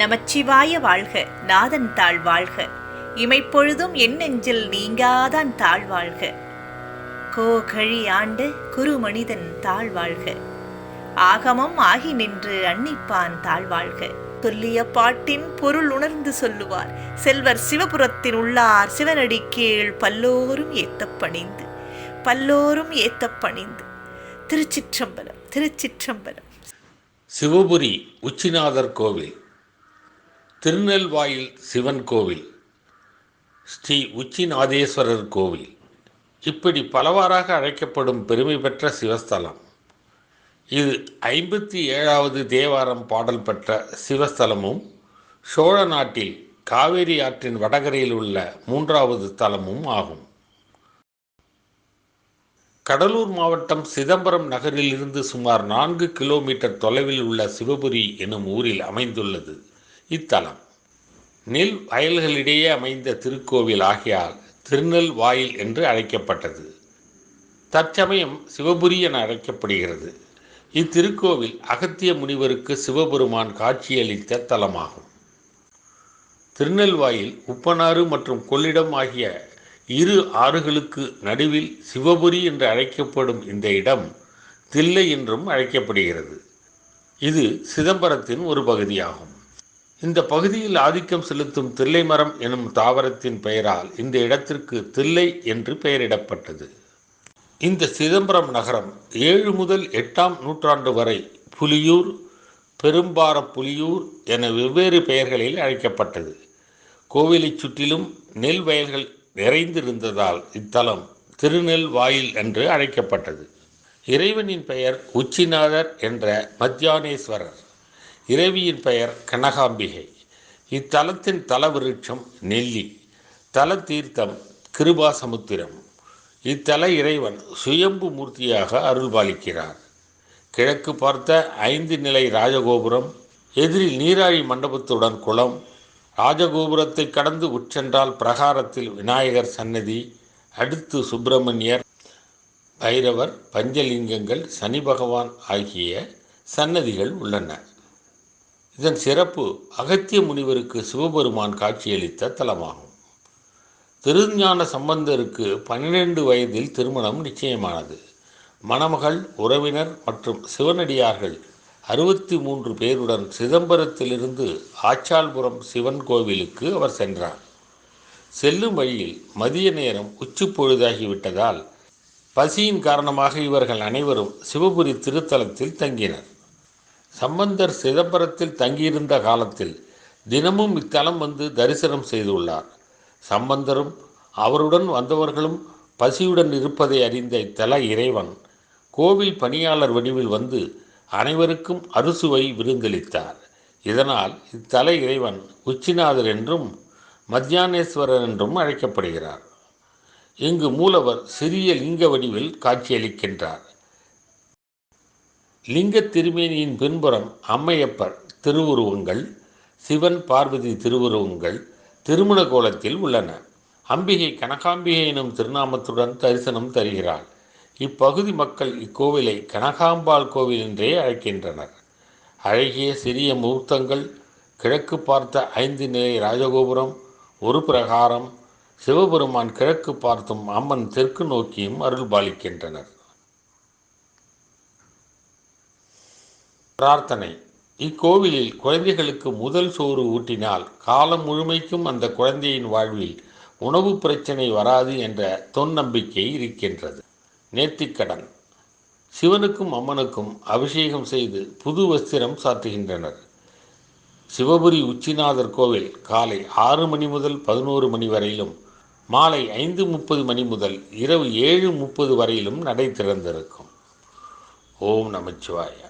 நமச்சிவாய வாழ்க நாதன் தாழ் வாழ்க. இமைப்பொழுதும் என் நெஞ்சில் நீங்காதான் தாழ் வாழ்க. கோகழி ஆண்டு குரு மனிதன் தாழ் வாழ்க. ஆகமம் ஆகி நின்று அன்னிப்பான் தாழ் வாழ்க. சொல்லிய பாட்டின் பொருள் உணர்ந்து சொல்லுவார். செல்வர் சிவபுரத்தின் உள்ளார் சிவனடி கீழ் பல்லோரும் ஏத்தப்பணிந்து பல்லோரும் ஏத்தப்பணிந்து. திருச்சிற்றம்பலம் திருச்சிற்றம்பலம். சிவபுரி உச்சிநாதர் கோவில். திருநெல்வாயில் சிவன் கோவில் ஸ்ரீ உச்சிநாதேஸ்வரர் கோவில். இப்படி பலவாறாக அழைக்கப்படும் பெருமை பெற்ற சிவஸ்தலம். இது ஐம்பத்தி ஏழாவது தேவாரம் பாடல் பெற்ற சிவஸ்தலமும் சோழ நாட்டில் காவேரி ஆற்றின் வடகரையில் உள்ள மூன்றாவது தலமும் ஆகும். கடலூர் மாவட்டம் சிதம்பரம் நகரிலிருந்து சுமார் நான்கு கிலோமீட்டர் தொலைவில் உள்ள சிவபுரி எனும் ஊரில் அமைந்துள்ளது. இத்தலம். நெல் வயல்களிடையே அமைந்த திருக்கோவில் ஆகியால் திருநெல் வாயில் என்று அழைக்கப்பட்டது. தற்சமயம் சிவபுரி என அழைக்கப்படுகிறது. இத்திருக்கோவில் அகத்திய முனிவருக்கு சிவபெருமான் காட்சியளித்த தலமாகும். திருநெல்வாயில் உப்பனாறு மற்றும் கொள்ளிடம் ஆகிய இரு ஆறுகளுக்கு நடுவில் சிவபுரி என்று அழைக்கப்படும் இந்த இடம் தில்லை என்றும் அழைக்கப்படுகிறது. இது சிதம்பரத்தின் ஒரு பகுதியாகும். இந்த பகுதியில் ஆதிக்கம் செலுத்தும் தில்லை மரம் எனும் தாவரத்தின் பெயரால் இந்த இடத்திற்கு தில்லை என்று பெயரிடப்பட்டது. இந்த சிதம்பரம் நகரம் ஏழு முதல் எட்டாம் நூற்றாண்டு வரை புலியூர் பெரும்பார புலியூர் என வெவ்வேறு பெயர்களில் அழைக்கப்பட்டது. கோவிலைச் சுற்றிலும் நெல் வயல்கள் நிறைந்திருந்ததால் இத்தலம் திருநெல் வாயில் என்று அழைக்கப்பட்டது. இறைவனின் பெயர் உச்சிநாதர் என்ற மத்தியானேஸ்வரர். இறைவியின் பெயர் கனகாம்பிகை. இத்தலத்தின் தலவிருட்சம் நெல்லி. தல தீர்த்தம் கிருபாசமுத்திரம். இத்தல இறைவன் சுயம்பு மூர்த்தியாக அருள்பாலிக்கிறார். கிழக்கு பார்த்த ஐந்து நிலை ராஜகோபுரம் எதிரில் நீராழி மண்டபத்துடன் குளம் ராஜகோபுரத்தை கடந்து உட்சென்றால் பிரகாரத்தில் விநாயகர் சன்னதி அடுத்து சுப்பிரமணியர் பைரவர் பஞ்சலிங்கங்கள் சனி பகவான் ஆகிய சன்னதிகள் உள்ளன. இதன் சிறப்பு அகத்திய முனிவருக்கு சிவபெருமான் காட்சியளித்த தலமாகும். திருஞான சம்பந்தருக்கு பன்னிரண்டு வயதில் திருமணம் நிச்சயமானது. மணமகள் உறவினர் மற்றும் சிவனடியார்கள் அறுபத்தி மூன்று பேருடன் சிதம்பரத்திலிருந்து ஆச்சால்புரம் சிவன் கோவிலுக்கு அவர் சென்றார். செல்லும் வழியில் மதிய நேரம் உச்சி பொழுதாகிவிட்டதால் பசியின் காரணமாக இவர்கள் அனைவரும் சிவபுரி திருத்தலத்தில் தங்கினர். சம்பந்தர் சிதம்பரத்தில் தங்கியிருந்த காலத்தில் தினமும் இத்தலம் வந்து தரிசனம் செய்துள்ளார். சம்பந்தரும் அவருடன் வந்தவர்களும் பசியுடன் இருப்பதை அறிந்த இத்தல இறைவன் கோவில் பணியாளர் வடிவில் வந்து அனைவருக்கும் அறுசுவை விருந்தளித்தார். இதனால் இத்தல இறைவன் உச்சிநாதர் என்றும் மத்தியானேஸ்வரர் என்றும் அழைக்கப்படுகிறார். இங்கு மூலவர் சிறிய லிங்க வடிவில் காட்சியளிக்கின்றார். லிங்க திருமேனியின் பின்புறம் அம்மையப்பர் திருவுருவங்கள் சிவன் பார்வதி திருவுருவங்கள் திருமண கோலத்தில் உள்ளன. அம்பிகை கனகாம்பிகை எனும் திருநாமத்துடன் தரிசனம் தருகிறாள். இப்பகுதி மக்கள் இக்கோவிலை கனகாம்பாள் கோவில் என்றே அழைக்கின்றனர். அழகிய சிறிய முகூர்த்தங்கள் கிழக்கு பார்த்த ஐந்து நிலை ராஜகோபுரம் ஒரு பிரகாரம் சிவபெருமான் கிழக்கு பார்த்தும் அம்மன் தெற்கு நோக்கியும் அருள்பாலிக்கின்றனர். பிரார்த்தனை. இக்கோவிலில் குழந்தைகளுக்கு முதல் சோறு ஊட்டினால் காலம் முழுமைக்கும் அந்த குழந்தையின் வாழ்வில் உணவு பிரச்சனை வராது என்ற தொன்னம்பிக்கை இருக்கின்றது. நேர்த்திக்கடன் சிவனுக்கும் அம்மனுக்கும் அபிஷேகம் செய்து புது வஸ்திரம் சாத்துகின்றனர் சிவபுரி உச்சிநாதர் கோவில் காலை ஆறு மணி முதல் பதினோரு மணி வரையிலும் மாலை ஐந்து முப்பது மணி முதல் இரவு ஏழு முப்பது வரையிலும் நடை திறந்திருக்கும். ஓம் நமச்சிவாயா.